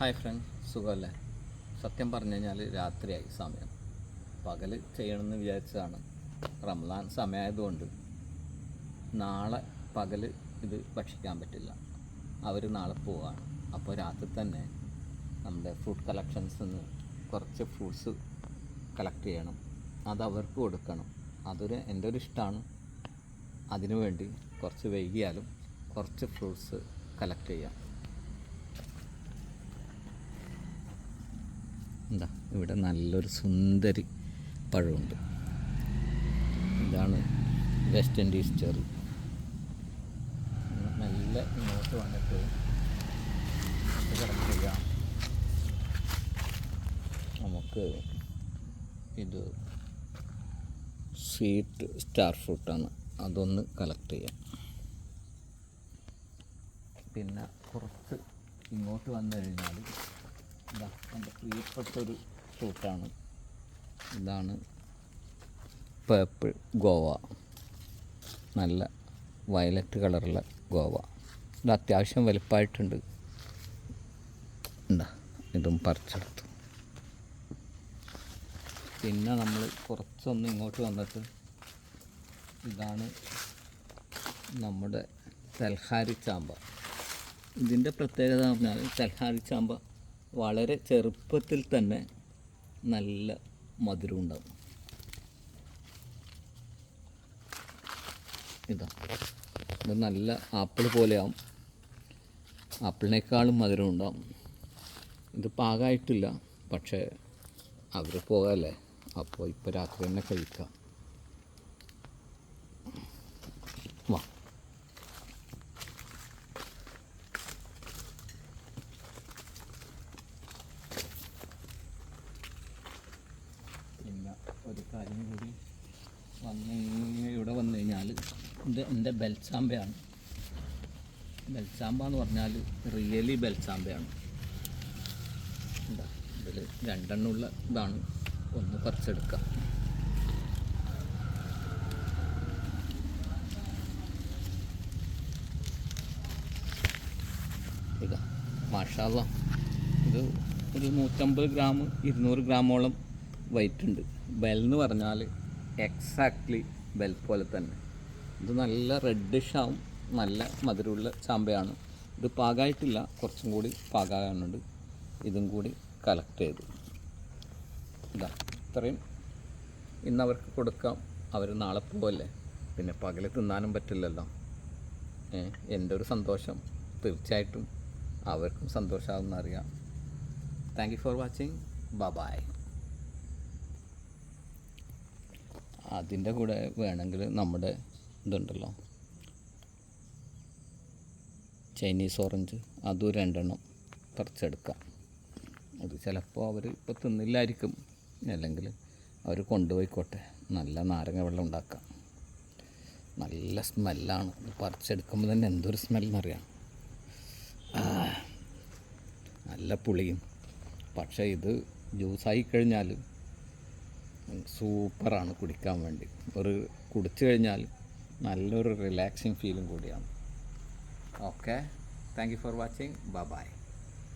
Hi front സുഖമല്ലേ? സത്യം പറഞ്ഞു കഴിഞ്ഞാൽ രാത്രിയായി സമയം. പകൽ ചെയ്യണമെന്ന് വിചാരിച്ചതാണ്. റംലാൻ സമയമായതുകൊണ്ട് നാളെ പകൽ ഇത് ഭക്ഷിക്കാൻ പറ്റില്ല. അവർ നാളെ പോവാണ്. അപ്പോൾ രാത്രി തന്നെ നമ്മുടെ ഫ്രൂട്ട് കളക്ഷൻസ് നിന്ന് കുറച്ച് ഫ്രൂട്ട്സ് കളക്ട് ചെയ്യണം. അത് അവർക്ക് കൊടുക്കണം. അതൊരു എന്റെ ഒരു ഇഷ്ടമാണ് അതിനുവേണ്ടി കുറച്ച് വൈകിയാലും കുറച്ച് ഫ്രൂട്ട്സ് കളക്ട് ചെയ്യാം. എന്താ ഇവിടെ നല്ലൊരു സുന്ദരി പഴമുണ്ട്. ഇതാണ് വെസ്റ്റ് ഇൻഡീസ് ചെറി നല്ല ഇങ്ങോട്ട് വന്നിട്ട് നമുക്ക് ഇത് സ്വീറ്റ് സ്റ്റാർ ഫ്രൂട്ടാണ് അതൊന്ന് കളക്ട് ചെയ്യാം. പിന്നെ കുറച്ച് ഇങ്ങോട്ട് വന്നു കഴിഞ്ഞാൽ ഇതാ എന്റെ പ്രിയപ്പെട്ടൊരു ഫ്രൂട്ടാണ് ഇതാണ് പേപ്പിൾ ഗോവ നല്ല വയലറ്റ് കളറുള്ള ഗോവ ഇത് അത്യാവശ്യം വലുപ്പമായിട്ടുണ്ട് എന്താ ഇതും പറിച്ചെടുത്തു. പിന്നെ നമ്മൾ കുറച്ചൊന്ന് ഇങ്ങോട്ട് വന്നിട്ട് ഇതാണ് നമ്മുടെ തൽഹാരി ചാമ്പ. ഇതിന്റെ പ്രത്യേകത പറഞ്ഞാൽ തൽഹാരി ചാമ്പ വളരെ ചെറുപ്പത്തിൽ തന്നെ നല്ല മധുരം ഉണ്ടാവും. ഇതാ. ഇത് നല്ല ആപ്പിൾ പോലെയാവും. ആപ്പിളിനേക്കാളും മധുരം ഉണ്ടാവും. ഇത് പാകമായിട്ടില്ല പക്ഷേ അവർ പോകല്ലേ? അപ്പോൾ ഇപ്പോൾ രാത്രി തന്നെ കഴിക്കാം. വാ പിന്നെ ഒരു കാര്യം കൂടി വന്ന് ഇവിടെ വന്നു കഴിഞ്ഞാൽ ഇത് എന്റെ ബെൽസാമ്പയാണ്. ബെൽസാമ്പ എന്ന് പറഞ്ഞാൽ റിയലി ബെൽസാമ്പയാണ്. ഇതിൽ രണ്ടെണ്ണമുള്ള ഇതാണ്. ഒന്ന് പറിച്ചെടുക്കാം. ഇതാ മാഷാല്ല ഇത് ഒരു നൂറ്റമ്പത് ഗ്രാം ഇരുന്നൂറ് ഗ്രാമോളം വെയിറ്റ് ഉണ്ട്. ബെൽ എന്ന് പറഞ്ഞാൽ എക്സാക്ട്ലി ബെൽ പോലെ തന്നെ. ഇത് നല്ല റെഡിഷ് ആവും. നല്ല മധുരമുള്ള ചാമ്പയാണ്. ഇത് പാകമായിട്ടില്ല കുറച്ചും കൂടി പാകാകാനുണ്ട്. ഇതും കൂടി കളക്ട് ചെയ്തു. ഇതാ ഇത്രയും ഇന്ന് അവർക്ക് കൊടുക്കാം. അവർ നാളെ പോവല്ലേ? പിന്നെ പകൽ തിന്നാനും പറ്റില്ലല്ലോ. എന്റെ ഒരു സന്തോഷം. തീർച്ചയായിട്ടും അവർക്കും സന്തോഷമാകുമെന്ന് അറിയാം thank you for watching bye bye അതിന്റെ കൂടെ വേണമെങ്കിൽ നമ്മുടെ ഇതുണ്ടല്ലോ. ചൈനീസ് ഓറഞ്ച് അതും രണ്ടെണ്ണം പറിച്ചെടുക്കാം. അത് ചിലപ്പോൾ അവർ ഇപ്പോൾ തിന്നില്ലായിരിക്കും. അല്ലെങ്കിൽ അവർ കൊണ്ടുപോയിക്കോട്ടെ. നല്ല നാരങ്ങ വെള്ളം ഉണ്ടാക്കാം. നല്ല സ്മെല്ലാണ്. പറിച്ചെടുക്കുമ്പോൾ തന്നെ എന്തൊരു സ്മെല്ലെന്നറിയാം. നല്ല പുളിയും. പക്ഷേ ഇത് ജ്യൂസായി കഴിഞ്ഞാൽ സൂപ്പറാണ് കുടിക്കാൻ വേണ്ടി. ഒരു കുടിച്ചു കഴിഞ്ഞാൽ നല്ലൊരു റിലാക്സിങ് ഫീലും കൂടിയാണ്. Okay thank you for watching ബ ബൈ